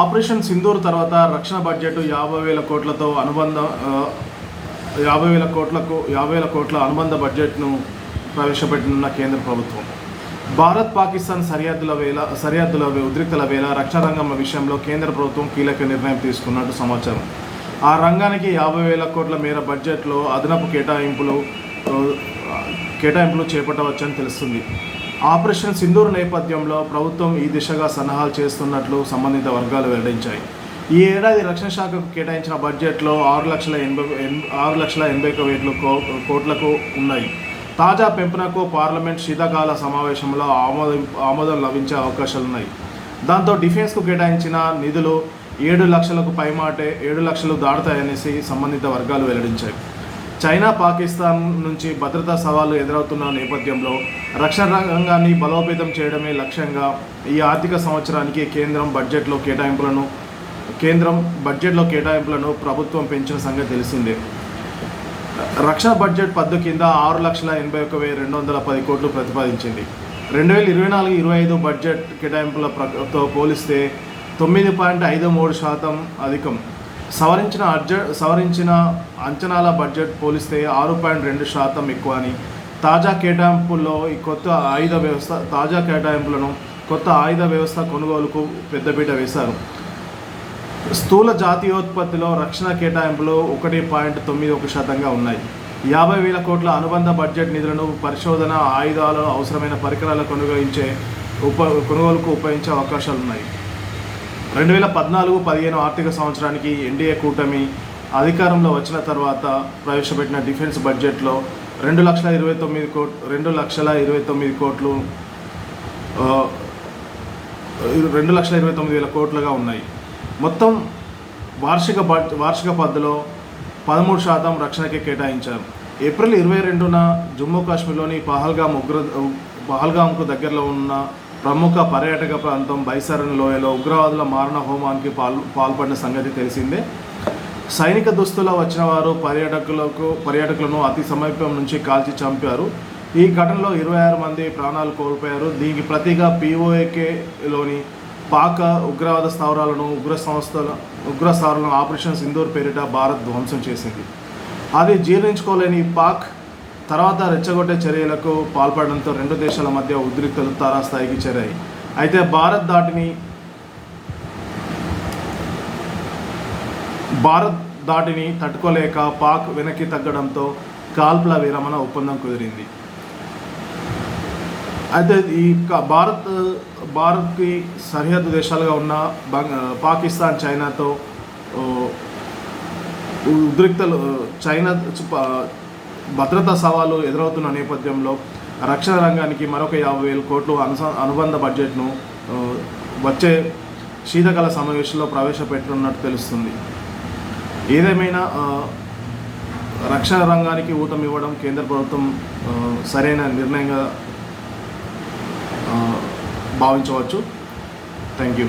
Operation Sindoor తర్వాత రక్షణ budget యాభై వేల కోట్లతో అనుబంధ యాభై వేల కోట్లకు యాభై వేల కోట్ల అనుబంధ బడ్జెట్ను ప్రవేశపెట్టనున్న కేంద్ర ప్రభుత్వం. భారత్ పాకిస్తాన్ సరిహద్దుల వేళ సరిహద్దుల ఉద్రిక్తల వేళ రక్షణ రంగం విషయంలో కేంద్ర ప్రభుత్వం కీలక నిర్ణయం తీసుకున్నట్టు సమాచారం. ఆ రంగానికి యాభై వేల కోట్ల మేర బడ్జెట్లో అదనపు కేటాయింపులు కేటాయింపులు చేపట్టవచ్చని తెలుస్తుంది. ఆపరేషన్ సింధూర్ నేపథ్యంలో ప్రభుత్వం ఈ దిశగా సన్నాహాలు చేస్తున్నట్లు సంబంధిత వర్గాలు వెల్లడించాయి. ఈ ఏడాది రక్షణ శాఖకు కేటాయించిన బడ్జెట్లో ఆరు లక్షల ఎనభై ఆరు లక్షల ఎనభై ఒక వేల కోట్లకు ఉన్నాయి. తాజా పెంపునకు పార్లమెంట్ శీతాకాల సమావేశంలో ఆమోదం ఆమోదం లభించే అవకాశాలున్నాయి. దాంతో డిఫెన్స్కు కేటాయించిన నిధులు ఏడు లక్షలకు పైమాటే ఏడు లక్షలు దాటుతాయనేసి సంబంధిత వర్గాలు వెల్లడించాయి. చైనా పాకిస్తాన్ నుంచి భద్రతా సవాళ్ళు ఎదురవుతున్న నేపథ్యంలో రక్షణ రంగాన్ని బలోపేతం చేయడమే లక్ష్యంగా ఈ ఆర్థిక సంవత్సరానికి కేంద్రం బడ్జెట్లో కేటాయింపులను కేంద్రం బడ్జెట్లో కేటాయింపులను ప్రభుత్వం పెంచిన సంగతి తెలిసిందే. రక్షణ బడ్జెట్ పద్దు కింద ఆరు లక్షల ఎనభై ఒక వెయ్యి రెండు వందల పది కోట్లు ప్రతిపాదించింది. రెండు వేల ఇరవై నాలుగు ఇరవై ఐదు బడ్జెట్ కేటాయింపులతో పోలిస్తే తొమ్మిది పాయింట్ ఐదు మూడు శాతం అధికం. సవరించిన అర్జ సవరించిన అంచనాల బడ్జెట్ పోలిస్తే ఆరు పాయింట్ రెండు శాతం ఎక్కువ అని. తాజా కేటాయింపుల్లో ఈ కొత్త ఆయుధ వ్యవస్థ తాజా కేటాయింపులను కొత్త ఆయుధ వ్యవస్థ కొనుగోలుకు పెద్దపీట వేశారు. స్థూల జాతీయోత్పత్తిలో రక్షణ కేటాయింపులు ఒకటి పాయింట్ తొమ్మిది ఒక శాతంగా ఉన్నాయి. యాభై వేల కోట్ల అనుబంధ బడ్జెట్ నిధులను పరిశోధన ఆయుధాలు అవసరమైన పరికరాలు కొనుగోలించే ఉప కొనుగోలుకు ఉపయోగించే అవకాశాలు ఉన్నాయి రెండు వేల పద్నాలుగు పదిహేను ఆర్థిక సంవత్సరానికి ఎన్డీఏ కూటమి అధికారంలో వచ్చిన తర్వాత ప్రవేశపెట్టిన డిఫెన్స్ బడ్జెట్లో రెండు లక్షల ఇరవై తొమ్మిది కోట్ రెండు లక్షల ఇరవై తొమ్మిది కోట్లు రెండు లక్షల ఇరవై తొమ్మిది వేల కోట్లుగా ఉన్నాయి. మొత్తం వార్షిక బడ్ వార్షిక పద్ధతిలో పదమూడు శాతం రక్షణకే కేటాయించారు. ఏప్రిల్ ఇరవై రెండున జమ్మూ కాశ్మీర్లోని పహల్గామ్ ఉగ్ర పహల్గామ్కు దగ్గరలో ఉన్న ప్రముఖ పర్యాటక ప్రాంతం బైసరన్ లోయలో ఉగ్రవాదుల మారణ హోమానికి పాల్ పాల్పడిన సంగతి తెలిసిందే. సైనిక దుస్తుల వచ్చిన వారు పర్యాటకులకు పర్యాటకులను అతి సమీపం నుంచి కాల్చి చంపారు. ఈ ఘటనలో ఇరవై ఆరు మంది ప్రాణాలు కోల్పోయారు. దీనికి ప్రతిగా పీఓఏకేలోని పాక ఉగ్రవాద స్థావరాలను ఉగ్ర సంస్థల ఉగ్ర స్థావరాలను ఆపరేషన్ సింధూర్ పేరిట భారత్ ధ్వంసం చేసింది. అది జీర్ణించుకోలేని పాక్ తర్వాత రెచ్చగొట్టే చర్యలకు పాల్పడడంతో రెండు దేశాల మధ్య ఉద్రిక్తలు తారాస్థాయికి చేరాయి. అయితే భారత్ దాటిని భారత్ దాటిని తట్టుకోలేక పాక్ వెనక్కి తగ్గడంతో కాల్పుల విరమణ ఒప్పందం కుదిరింది. అయితే ఈ భారత్ భారత్కి సరిహద్దు దేశాలుగా ఉన్న బంగ్ పాకిస్తాన్ చైనాతో ఉద్రిక్తలు చైనా భద్రతా సవాలు ఎదురవుతున్న నేపథ్యంలో రక్షణ రంగానికి మరొక యాభై వేల కోట్లు అనుస అనుబంధ బడ్జెట్ను వచ్చే శీతకాల సమావేశంలో ప్రవేశపెట్టనున్నట్టు తెలుస్తుంది. ఏదేమైనా రక్షణ రంగానికి ఊతం ఇవ్వడం కేంద్ర ప్రభుత్వం సరైన నిర్ణయంగా భావించవచ్చు. Thank you.